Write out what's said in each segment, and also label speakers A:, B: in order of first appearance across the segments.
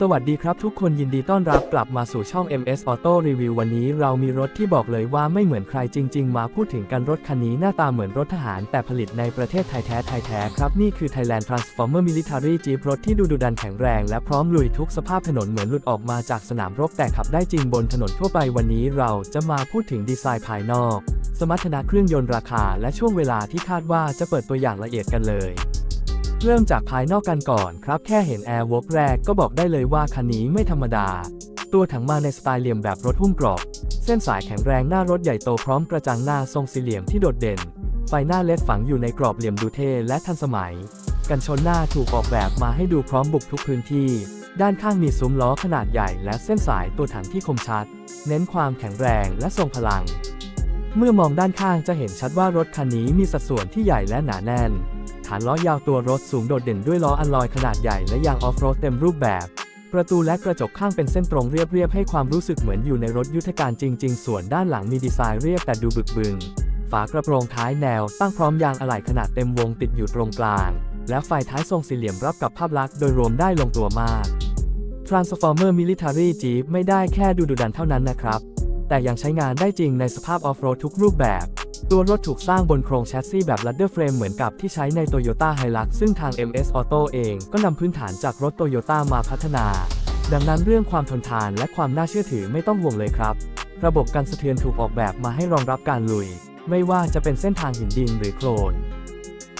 A: สวัสดีครับทุกคนยินดีต้อนรับกลับมาสู่ช่อง MS Auto Review วันนี้เรามีรถที่บอกเลยว่าไม่เหมือนใครจริง ๆ มาพูดถึงกันรถคันนี้หน้าตาเหมือนรถทหาร แต่ผลิตในประเทศไทยแท้ไทยแท้ครับ นี่คือ Thailand Transformer Military Jeep รถที่ดูดุดันแข็งแรง และพร้อมลุยทุกสภาพถนนเหมือนหลุดออกมาจากสนามรบแต่ขับได้จริงบนถนนทั่วไปวันนี้เราจะมาพูดถึงดีไซน์ภายนอก สมรรถนะเครื่องยนต์ราคา และช่วงเวลาที่คาดว่าจะเปิดตัวอย่างละเอียดกันเลย เริ่มจากภายนอกกันก่อนครับ แค่เห็นแอร์วอล์กแรกก็บอกได้เลยว่าคันนี้ไม่ธรรมดา ตัวถังมาในสไตล์เหลี่ยมแบบรถหุ้มกรอบ เส้นสายแข็งแรงหน้ารถใหญ่โตพร้อมกระจังหน้าทรงสี่เหลี่ยมที่โดดเด่น ไฟหน้าเล็ดฝังอยู่ในกรอบเหลี่ยมดูเท่และทันสมัย กันชนหน้าถูกออกแบบมาให้ดูพร้อมบุกทุกพื้นที่ ด้านข้างมีซุ้มล้อขนาดใหญ่ และเส้นสายตัวถังที่คมชัด เน้นความแข็งแรงและทรงพลัง เมื่อมองด้านข้างจะเห็นชัดว่ารถคันนี้มีสัดส่วนที่ใหญ่และหนาแน่น ฐานล้อยาวตัวรถสูงโดดเด่นด้วยล้ออัลลอยขนาดใหญ่และยางออฟโรดเต็มรูปแบบ ประตูและกระจกข้างเป็นเส้นตรงเรียบๆให้ความรู้สึกเหมือนอยู่ในรถยุทธการจริง ๆ ส่วนด้านหลังมีดีไซน์เรียบแต่ดูบึกบึนฝากระโปรงท้ายแนว ตั้งพร้อมยางอะไหล่ขนาดเต็มวงติดอยู่ตรงกลาง และไฟท้ายทรงสี่เหลี่ยมรับกับภาพลักษณ์โดยรวมได้ลงตัวมาก Transformer Military Jeep ไม่ได้แค่ดูดุดันเท่านั้นนะครับ แต่ยังใช้งานได้จริงในสภาพออฟโรดทุกรูปแบบ ตัวรถถูกสร้างบนโครงแชสซีแบบ Ladder Frame เหมือนกับที่ใช้ใน Toyota Hilux ซึ่งทาง MS Auto เองก็นำพื้นฐานจากรถ Toyota มาพัฒนา ดังนั้นเรื่องความทนทานและความน่าเชื่อถือไม่ต้องห่วงเลยครับ ระบบการสะเทือนถูกออกแบบมาให้รองรับการลุย ไม่ว่าจะเป็นเส้นทางหินดินหรือโคลน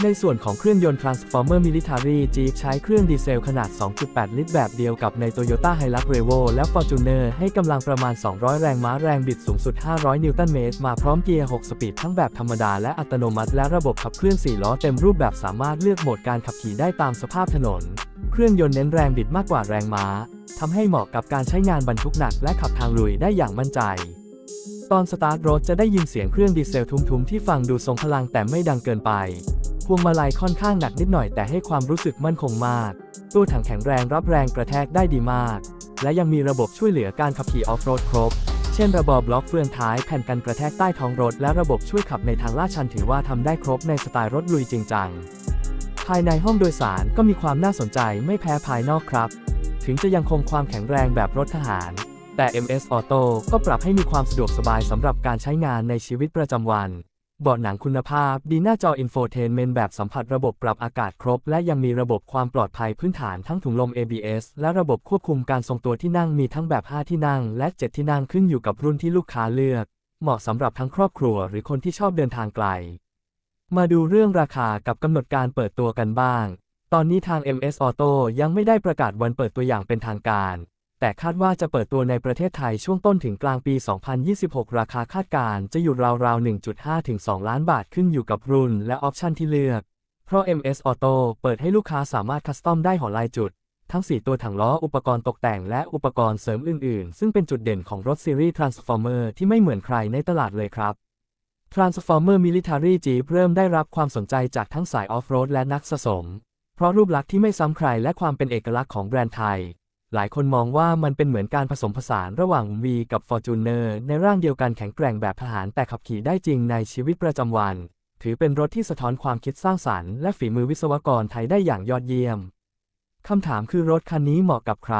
A: ในส่วนของเครื่องยนต์ Transformer Military Jeep ใช้เครื่องดีเซลขนาด 2.8 ลิตรแบบเดียวกับใน Toyota Hilux Revo และ Fortuner ให้กำลังประมาณ 200 แรงม้าแรงบิดสูงสุด 500 นิวตันเมตร มาพร้อมเกียร์ 6 สปีดทั้งแบบธรรมดาและอัตโนมัติ และระบบขับเคลื่อน 4 ล้อเต็มรูปแบบสามารถเลือกโหมดการขับขี่ได้ตามสภาพถนน เครื่องยนต์เน้นแรงบิดมากกว่าแรงม้าทำให้เหมาะกับการใช้งานบรรทุกหนักและขับทางลุยได้อย่างมั่นใจตอนสตาร์ทรถจะได้ยินเสียงเครื่องดีเซลทุ้มๆที่ฟังดูทรงพลังแต่ไม่ดังเกินไป พวงมาลัยค่อนข้างหนักนิดหน่อยแต่ให้ความรู้สึกมั่นคงมากตัวถังแข็งแรงรับแรงกระแทกได้ดีมาก และยังมีระบบช่วยเหลือการขับขี่ออฟโรดครบ เช่นระบบบล็อกเฟืองท้ายแผ่นกันกระแทกใต้ท้องรถ และระบบช่วยขับในทางลาดชันถือว่าทำได้ครบในสไตล์รถลุยจริงจัง ภายในห้องโดยสารก็มีความน่าสนใจไม่แพ้ภายนอกครับ ถึงจะยังคงความแข็งแรงแบบรถทหาร แต่ MS Auto ก็ปรับให้มีความสะดวกสบายสำหรับการใช้งานในชีวิตประจำวัน เบาะหนังคุณภาพ ดีหน้าจออินโฟเทนเมนต์แบบสัมผัสระบบปรับอากาศครบ และยังมีระบบความปลอดภัยพื้นฐานทั้งถุงลม ABS และระบบควบคุมการทรงตัวที่นั่งมีทั้งแบบ 5 ที่นั่ง และ 7 ที่นั่งขึ้นอยู่กับรุ่นที่ลูกค้าเลือก เหมาะสำหรับทั้งครอบครัวหรือคนที่ชอบเดินทางไกล มาดูเรื่องราคากับกำหนดการเปิดตัวกันบ้าง ตอนนี้ทาง MS Auto ยังไม่ได้ประกาศวันเปิดตัวอย่างเป็นทางการ แต่คาดว่าจะเปิดตัวในประเทศไทยช่วงต้นถึงกลางปี 2026 ราคาคาดการณ์จะอยู่ราวๆ 1.5 ถึง 2 ล้านบาทขึ้นอยู่กับรุ่นและออปชันที่เลือก เพราะ MS Auto เปิดให้ลูกค้าสามารถคัสตอมได้หัวลายจุด ทั้ง 4 ตัวถังล้ออุปกรณ์ตกแต่งและอุปกรณ์เสริมอื่นๆ ซึ่งเป็นจุดเด่นของรถซีรีส์ Transformer ที่ไม่เหมือนใครในตลาดเลยครับ Transformer Military Jeep เริ่มได้รับความสนใจจากทั้งสายออฟโรดและนักสะสม เพราะรูปลักษณ์ที่ไม่ซ้ำใครและความเป็นเอกลักษณ์ของแบรนด์ไทย หลายคนมองว่ามันเป็นเหมือนการผสมผสานระหว่าง V กับ Fortuner ในร่างเดียวกันแข็งแกร่งแบบทหารแต่ขับขี่ได้จริงในชีวิตประจำวัน ถือเป็นรถที่สะท้อนความคิดสร้างสรรค์และฝีมือวิศวกรไทยได้อย่างยอดเยี่ยม คำถามคือรถคันนี้เหมาะกับใคร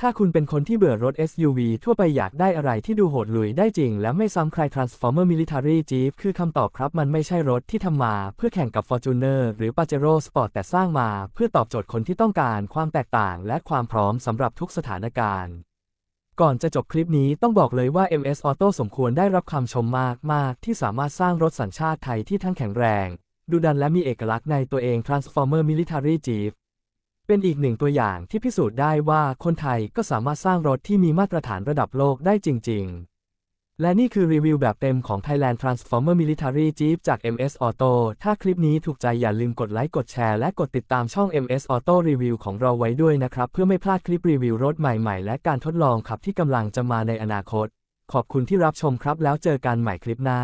A: ถ้าคุณเป็นคนที่เบื่อรถ SUV ทั่วไปอยากได้อะไรที่ดูโหดลุยได้จริง และไม่ซ้ำใคร Transformer Military Jeep คือคำตอบครับ มันไม่ใช่รถที่ทำมา เพื่อแข่งกับ Fortuner หรือ Pajero Sport แต่สร้างมา เพื่อตอบโจทย์คนที่ต้องการความแตกต่าง และความพร้อมสำหรับทุกสถานการณ์ ก่อนจะจบคลิปนี้ต้องบอกเลยว่า MS Auto สมควรได้รับคำชมมากมากที่สามารถสร้างรถสัญชาติไทยที่ทั้งแข็งแรงดุดันและมีเอกลักษณ์ในตัวเอง Transformer Military Jeep เป็นอีกหนึ่งตัวอย่างที่พิสูจน์ได้ว่าคนไทยก็สามารถสร้างรถที่มีมาตรฐานระดับโลกได้จริง ๆ และนี่คือรีวิวแบบเต็มของ Thailand Transformer Military Jeep จาก MS Auto ถ้าคลิปนี้ถูกใจอย่าลืมกดไลค์กดแชร์และกดติดตามช่อง MS Auto Review ของเราไว้ด้วยนะครับ เพื่อไม่พลาดคลิปรีวิวรถใหม่ๆ และการทดลองขับที่กำลังจะมาในอนาคต ขอบคุณที่รับชมครับแล้วเจอกันใหม่คลิปหน้า